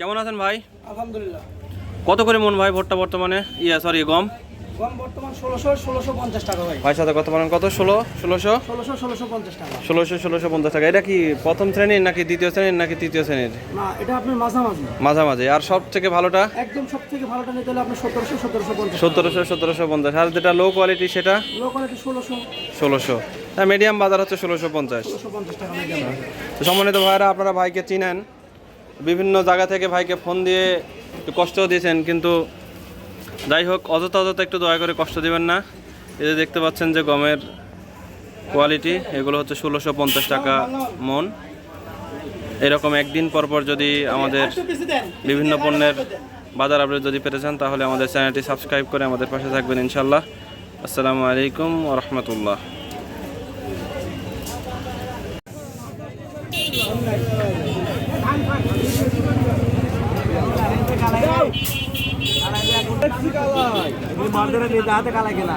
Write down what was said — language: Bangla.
কেমন আছেন ভাই? আলহামদুলিল্লাহ। কত করে মন ভাই ভোটটা বর্তমানে? ইয়া সরি গম? ভাই। সাথে কত পারেন কত? ষোলো ষোলোশো? ষোলোশো ষোলোশো পঞ্চাশ টাকা। এটা কি প্রথম শ্রেণির নাকি দ্বিতীয় শ্রেণির নাকি তৃতীয় শ্রেণির? না এটা আপনার মাঝামাঝি। মাঝামাঝি। আর সব থেকে ভালোটা? একদম সব থেকে ভালোটা নিতে হলে আপনার সতেরোশো সতেরোশো পঞ্চাশ সতেরোশো সতেরোশো পঞ্চাশ। আর যেটা লো কোয়ালিটি সেটা? লো কোয়ালিটি ষোলোশো। ষোলোশো। হ্যাঁ মিডিয়াম বাজার হচ্ছে ষোলোশো পঞ্চাশ। সম্মানিত ভাইরা আপনারা ভাইকে চিনেন। বিভিন্ন জায়গা থেকে ভাইকে ফোন দিয়ে একটু কষ্টও দিয়েছেন, কিন্তু যাই হোক, অযথা অযথা একটু দয়া করে কষ্ট দিবেন না। এই যে দেখতে পাচ্ছেন যে গমের কোয়ালিটি এগুলো হচ্ছে ষোলোশো পঞ্চাশ টাকা মন। এরকম একদিন পর পর যদি আমাদের বিভিন্ন পণ্যের বাজার আপডেট যদি পেতে চান, তাহলে আমাদের চ্যানেলটি সাবস্ক্রাইব করে আমাদের পাশে থাকবেন ইনশাল্লাহ আসসালামু আলাইকুম রহমতুল্লাহ। মারদের হাতে কালা কেনা।